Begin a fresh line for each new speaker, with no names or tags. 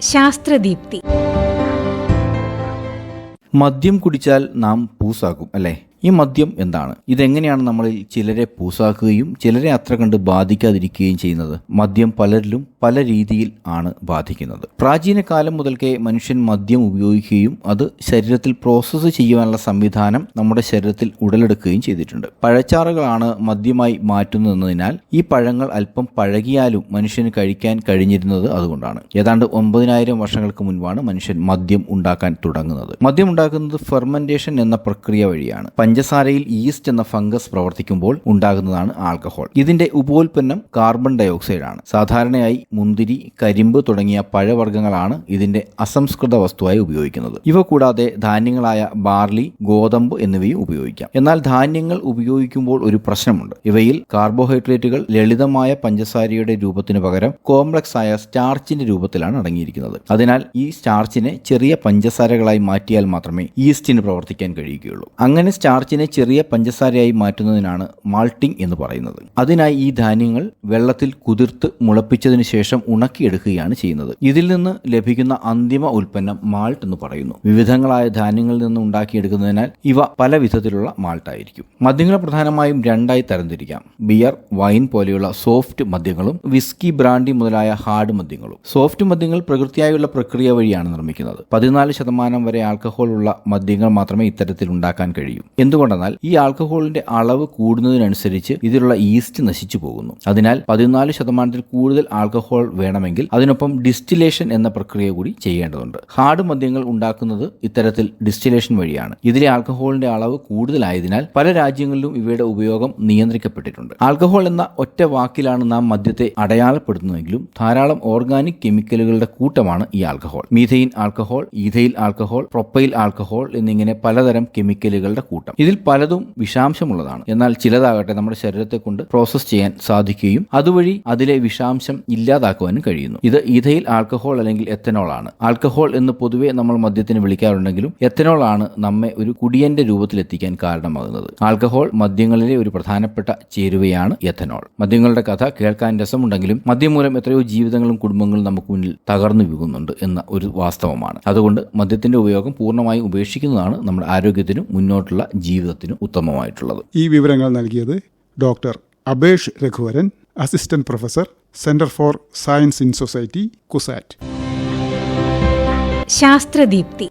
ശാസ്ത്രദീപ്തി.
മദ്യം കുടിച്ചാൽ നാം പൂസാകും അല്ലേ? ഈ മദ്യം എന്താണ്? ഇതെങ്ങനെയാണ് നമ്മളിൽ ചിലരെ പൂസാക്കുകയും ചിലരെ അത്ര കണ്ട് ബാധിക്കാതിരിക്കുകയും ചെയ്യുന്നത്? മദ്യം പലരിലും പല രീതിയിൽ ആണ് ബാധിക്കുന്നത്. പ്രാചീന കാലം മുതൽക്കേ മനുഷ്യൻ മദ്യം ഉപയോഗിക്കുകയും അത് ശരീരത്തിൽ പ്രോസസ്സ് ചെയ്യുവാനുള്ള സംവിധാനം നമ്മുടെ ശരീരത്തിൽ ഉടലെടുക്കുകയും ചെയ്തിട്ടുണ്ട്. പഴച്ചാറുകളാണ് മദ്യമായി മാറ്റുന്നതെന്നതിനാൽ ഈ പഴങ്ങൾ അല്പം പഴകിയാലും മനുഷ്യന് കഴിക്കാൻ കഴിഞ്ഞിരുന്നത് അതുകൊണ്ടാണ്. ഏതാണ്ട് ഒമ്പതിനായിരം വർഷങ്ങൾക്ക് മുൻപാണ് മനുഷ്യൻ മദ്യം ഉണ്ടാക്കാൻ തുടങ്ങുന്നത്. മദ്യം ഉണ്ടാക്കുന്നത് ഫെർമെന്റേഷൻ എന്ന പ്രക്രിയ വഴിയാണ്. പഞ്ചസാരയിൽ ഈസ്റ്റ് എന്ന ഫംഗസ് പ്രവർത്തിക്കുമ്പോൾ ഉണ്ടാകുന്നതാണ് ആൽക്കഹോൾ ഇതിന്റെ ഉപോൽപ്പന്നം കാർബൺ ഡയോക്സൈഡ് ആണ്. സാധാരണയായി മുന്തിരി കരിമ്പ് തുടങ്ങിയ പഴവർഗങ്ങളാണ് ഇതിന്റെ അസംസ്കൃത വസ്തുവായി ഉപയോഗിക്കുന്നത്. ഇവ കൂടാതെ ധാന്യങ്ങളായ ബാർലി ഗോതമ്പ് എന്നിവയും ഉപയോഗിക്കാം. എന്നാൽ ധാന്യങ്ങൾ ഉപയോഗിക്കുമ്പോൾ ഒരു പ്രശ്നമുണ്ട്. ഇവയിൽ കാർബോഹൈഡ്രേറ്റുകൾ ലളിതമായ പഞ്ചസാരയുടെ രൂപത്തിന് പകരം കോംപ്ലക്സ് ആയ സ്റ്റാർച്ചിന്റെ രൂപത്തിലാണ് അടങ്ങിയിരിക്കുന്നത്. അതിനാൽ ഈ സ്റ്റാർച്ചിനെ ചെറിയ പഞ്ചസാരകളായി മാറ്റിയാൽ മാത്രമേ ഈസ്റ്റിന് പ്രവർത്തിക്കാൻ കഴിയുകയുള്ളൂ. അങ്ങനെ സ്റ്റാർച്ചിനെ ചെറിയ പഞ്ചസാരയായി മാറ്റുന്നതിനാണ് മാൾട്ടിംഗ് എന്ന് പറയുന്നത്. അതിനായി ഈ ധാന്യങ്ങൾ വെള്ളത്തിൽ കുതിർത്ത് മുളപ്പിച്ചതിന് ശേഷം ഉണക്കിയെടുക്കുകയാണ് ചെയ്യുന്നത്. ഇതിൽ നിന്ന് ലഭിക്കുന്ന അന്തിമ ഉൽപ്പന്നം മാൾട്ട് എന്ന് പറയുന്നു. വിവിധങ്ങളായ ധാന്യങ്ങളിൽ നിന്ന് ഉണ്ടാക്കിയെടുക്കുന്നതിനാൽ ഇവ പല വിധത്തിലുള്ള മാൾട്ടായിരിക്കും. മദ്യങ്ങളെ പ്രധാനമായും രണ്ടായി തരംതിരിക്കാം. ബിയർ വൈൻ പോലെയുള്ള സോഫ്റ്റ് മദ്യങ്ങളും വിസ്കി ബ്രാൻഡി മുതലായ ഹാർഡ് മദ്യങ്ങളും. സോഫ്റ്റ് മദ്യങ്ങൾ പ്രകൃതിയായുള്ള പ്രക്രിയ വഴിയാണ് നിർമ്മിക്കുന്നത്. പതിനാല് ശതമാനം വരെ ആൽക്കഹോൾ ഉള്ള മദ്യങ്ങൾ മാത്രമേ ഇത്തരത്തിൽ ഉണ്ടാക്കാൻ കഴിയൂ. എന്തുകൊണ്ടെന്നാൽ ഈ ആൽക്കഹോളിന്റെ അളവ് കൂടുന്നതിനനുസരിച്ച് ഇതിലുള്ള ഈസ്റ്റ് നശിച്ചു പോകുന്നു. അതിനാൽ പതിനാല് ശതമാനത്തിൽ കൂടുതൽ ആൽക്കഹോൾ വേണമെങ്കിൽ അതിനൊപ്പം ഡിസ്റ്റിലേഷൻ എന്ന പ്രക്രിയ കൂടി ചെയ്യേണ്ടതുണ്ട്. ഹാർഡ് മദ്യങ്ങൾ ഉണ്ടാക്കുന്നത് ഇത്തരത്തിൽ ഡിസ്റ്റിലേഷൻ വഴിയാണ്. ഇതിലെ ആൽക്കഹോളിന്റെ അളവ് കൂടുതലായതിനാൽ പല രാജ്യങ്ങളിലും ഇവയുടെ ഉപയോഗം നിയന്ത്രിക്കപ്പെട്ടിട്ടുണ്ട്. ആൽക്കഹോൾ എന്ന ഒറ്റ വാക്കിലാണ് നാം മദ്യത്തെ അടയാളപ്പെടുത്തുന്നതെങ്കിലും ധാരാളം ഓർഗാനിക് കെമിക്കലുകളുടെ കൂട്ടമാണ് ഈ alcohol. Methane alcohol ethyl alcohol propyl alcohol എന്നിങ്ങനെ പലതരം കെമിക്കലുകളുടെ കൂട്ടം. ഇതിൽ പലതും വിഷാംശമുള്ളതാണ്. എന്നാൽ ചിലതാകട്ടെ നമ്മുടെ ശരീരത്തെ കൊണ്ട് പ്രോസസ് ചെയ്യാൻ സാധിക്കുകയും അതുവഴി അതിലെ വിഷാംശം ഇല്ലാതാക്കുവാനും കഴിയുന്നു. ഇത് ഈഥൈൽ ആൽക്കഹോൾ അല്ലെങ്കിൽ എത്തനോൾ ആണ് ആൽക്കഹോൾ എന്ന് പൊതുവെ നമ്മൾ മദ്യത്തിന് വിളിക്കാറുണ്ടെങ്കിലും എത്തനോൾ ആണ് നമ്മെ ഒരു കുടിയന്റെ രൂപത്തിൽ എത്തിക്കാൻ കാരണമാകുന്നത്. ആൽക്കഹോൾ മദ്യങ്ങളിലെ ഒരു പ്രധാനപ്പെട്ട ചേരുവയാണ് എത്തനോൾ. മദ്യങ്ങളുടെ കഥ കേൾക്കാൻ രസമുണ്ടെങ്കിലും മദ്യം മൂലം എത്രയോ ജീവിതങ്ങളും കുടുംബങ്ങളും നമുക്ക് മുന്നിൽ തകർന്നു വീകുന്നുണ്ട് എന്ന ഒരു വാസ്തവമാണ്. അതുകൊണ്ട് മദ്യത്തിന്റെ ഉപയോഗം പൂർണമായും ഉപേക്ഷിക്കുന്നതാണ് നമ്മുടെ ആരോഗ്യത്തിനും മുന്നോട്ടുള്ള ജീവിതത്തിനും ഉത്തമമായിട്ടുള്ളത്.
ഈ വിവരങ്ങൾ നൽകിയത് doctor Abesh Raghuvaran assistant professor centre for science in society CUSAT.
ശാസ്ത്രദീപ്തി.